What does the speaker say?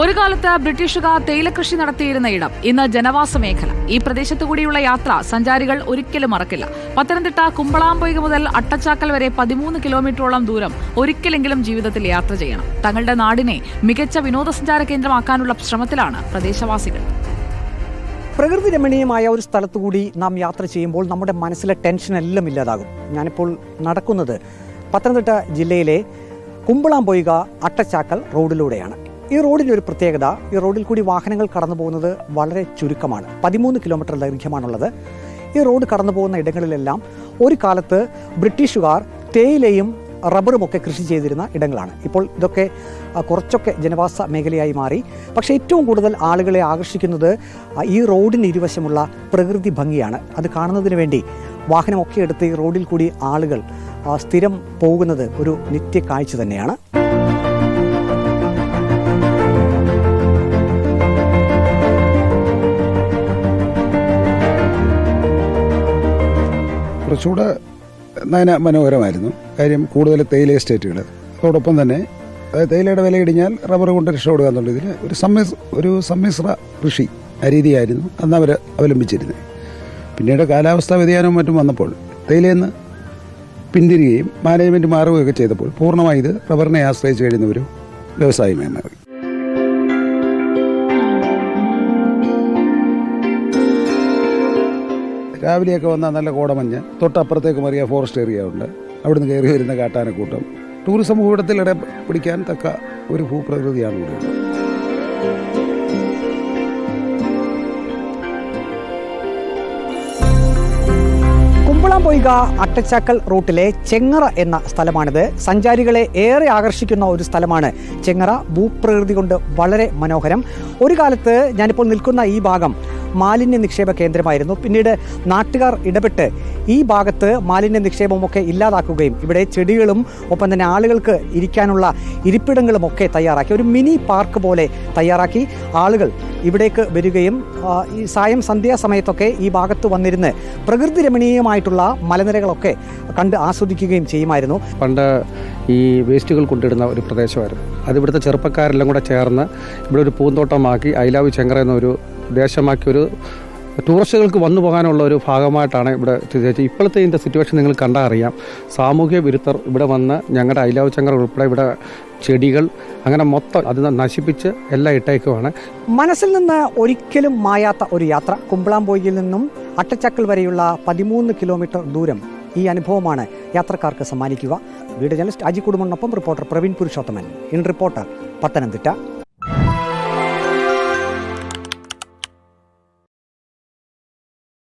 ഒരു കാലത്ത് ബ്രിട്ടീഷുകാർ തേയില കൃഷി നടത്തിയിരുന്ന ഇടം. ഇന്ന് ജനവാസ മേഖല. ഈ പ്രദേശത്തുകൂടിയുള്ള യാത്ര സഞ്ചാരികൾ ഒരിക്കലും മറക്കില്ല. പത്തനംതിട്ട കുമ്പളാമ്പൊയ്ക മുതൽ അട്ടച്ചാക്കൽ വരെ പതിമൂന്ന് കിലോമീറ്ററോളം ദൂരം ഒരിക്കലെങ്കിലും ജീവിതത്തിൽ യാത്ര ചെയ്യണം. തങ്ങളുടെ നാടിനെ മികച്ച വിനോദസഞ്ചാര കേന്ദ്രമാക്കാനുള്ള ശ്രമത്തിലാണ് പ്രദേശവാസികൾ. പ്രകൃതി രമണീയമായ ഒരു സ്ഥലത്തു കൂടി നാം യാത്ര ചെയ്യുമ്പോൾ നമ്മുടെ മനസ്സിലെ ടെൻഷൻ എല്ലാം ഇല്ലാതാകും. ഞാനിപ്പോൾ നടക്കുന്നത് പത്തനംതിട്ട ജില്ലയിലെ കുമ്പളാമ്പൊയ്ക അട്ടച്ചാക്കൽ റോഡിലൂടെയാണ്. ഈ റോഡിന്റെ ഒരു പ്രത്യേകത ഈ റോഡിൽ കൂടി വാഹനങ്ങൾ കടന്നു പോകുന്നത് വളരെ ചുരുക്കമാണ്. പതിമൂന്ന് കിലോമീറ്റർ ദൈർഘ്യമാണുള്ളത്. ഈ റോഡ് കടന്നു പോകുന്ന ഇടങ്ങളിലെല്ലാം ഒരു കാലത്ത് ബ്രിട്ടീഷുകാർ തേയിലയും റബ്ബറുമൊക്കെ കൃഷി ചെയ്തിരുന്ന ഇടങ്ങളാണ്. ഇപ്പോൾ ഇതൊക്കെ കുറച്ചൊക്കെ ജനവാസ മേഖലയായി മാറി. പക്ഷേ ഏറ്റവും കൂടുതൽ ആളുകളെ ആകർഷിക്കുന്നത് ഈ റോഡിന് ഇരുവശമുള്ള പ്രകൃതി ഭംഗിയാണ്. അത് കാണുന്നതിന് വേണ്ടി വാഹനമൊക്കെ എടുത്ത് ഈ റോഡിൽ കൂടി ആളുകൾ സ്ഥിരം പോകുന്നത് ഒരു നിത്യ കാഴ്ച തന്നെയാണ്. കുറച്ചുകൂടെ നയന മനോഹരമായിരുന്നു. കാര്യം കൂടുതൽ തേയില എസ്റ്റേറ്റുകൾ. അതോടൊപ്പം തന്നെ അതായത് തേയിലയുടെ വില ഇടിഞ്ഞാൽ റബ്ബർ കൊണ്ട് രക്ഷപ്പെടുക എന്നുള്ളതിൽ ഒരു സമ്മിശ്ര ഒരു സമ്മിശ്ര കൃഷി രീതിയായിരുന്നു അന്ന് അവർ അവലംബിച്ചിരുന്നത്. പിന്നീട് കാലാവസ്ഥാ വ്യതിയാനവും മറ്റും വന്നപ്പോൾ തേയിലയിൽ പിന്തിരികയും മാനേജ്മെന്റ് മാറുകയൊക്കെ ചെയ്തപ്പോൾ പൂർണമായി ഇത് റബ്ബറിനെ ആശ്രയിച്ച് കഴിയുന്ന ഒരു വ്യവസായമായി മാറി. രാവിലെയൊക്കെ വന്നാൽ നല്ല കോടമഞ്ഞ്. തൊട്ടപ്പുറത്തേക്ക് മറിയ ഫോറസ്റ്റ് ഏരിയ ഉണ്ട്. അവിടുന്ന് കയറി വരുന്ന കാട്ടാനക്കൂട്ടം. ടൂറിസം ഭൂപടത്തിൽ ഇട പിടിക്കാൻ തക്ക ഒരു ഭൂപ്രകൃതിയാണ് ഇവിടെ. കുമ്പളംപൊയ്ക അട്ടച്ചാക്കൽ റൂട്ടിലെ ചെങ്ങറ എന്ന സ്ഥലമാണിത്. സഞ്ചാരികളെ ഏറെ ആകർഷിക്കുന്ന ഒരു സ്ഥലമാണ് ചെങ്ങറ. ഭൂപ്രകൃതി കൊണ്ട് വളരെ മനോഹരം. ഒരു കാലത്ത് ഞാനിപ്പോൾ നിൽക്കുന്ന ഈ ഭാഗം മാലിന്യ നിക്ഷേപ കേന്ദ്രമായിരുന്നു. പിന്നീട് നാട്ടുകാർ ഇടപെട്ട് ഈ ഭാഗത്ത് മാലിന്യ നിക്ഷേപമൊക്കെ ഇല്ലാതാക്കുകയും ഇവിടെ ചെടികളും ഒപ്പം തന്നെ ആളുകൾക്ക് ഇരിക്കാനുള്ള ഇരിപ്പിടങ്ങളും ഒക്കെ തയ്യാറാക്കി. ഒരു മിനി പാർക്ക് പോലെ തയ്യാറാക്കി ആളുകൾ ഇവിടേക്ക് വരികയും ഈ സായം സന്ധ്യാസമയത്തൊക്കെ ഈ ഭാഗത്ത് വന്നിരുന്ന് പ്രകൃതി രമണീയമായിട്ടുള്ള മലനിരകളൊക്കെ കണ്ട് ആസ്വദിക്കുകയും ചെയ്യുമായിരുന്നു. പണ്ട് ഈ വേസ്റ്റുകൾ കൊണ്ടിടുന്ന ഒരു പ്രദേശമായിരുന്നു. അത് ഇവിടുത്തെ ചെറുപ്പക്കാരെല്ലാം കൂടെ ചേർന്ന് ഇവിടെ ഒരു പൂന്തോട്ടമാക്കി ഐ ലവ് ചെങ്കറ എന്നൊരു ദേശമാക്കി ഒരു ടൂറിസ്റ്റുകൾക്ക് വന്നു പോകാനുള്ള ഒരു ഭാഗമായിട്ടാണ് ഇവിടെ തീർച്ചയായിട്ടും ഇപ്പോഴത്തെ ഇതിന്റെ സിറ്റുവേഷൻ നിങ്ങൾ കണ്ടാൽ അറിയാം. സാമൂഹ്യ വിരുദ്ധർ ഇവിടെ വന്ന് ഞങ്ങളുടെ ഐലാവ് ചങ്കർ ഉൾപ്പെടെ ഇവിടെ ചെടികൾ അങ്ങനെ മൊത്തം അത് നശിപ്പിച്ച് എല്ലാം ഇട്ടേക്കുവാണ്. മനസ്സിൽ നിന്ന് ഒരിക്കലും മായാത്ത ഒരു യാത്ര. കുമ്പളാംപോയിൽ നിന്നും അട്ടച്ചക്കൽ വരെയുള്ള പതിമൂന്ന് കിലോമീറ്റർ ദൂരം ഈ അനുഭവമാണ് യാത്രക്കാർക്ക് സമ്മാനിക്കുക. Video journalist Aji കുടുംബനൊപ്പം reporter Praveen Purushothaman. In reporter Pathanamthitta.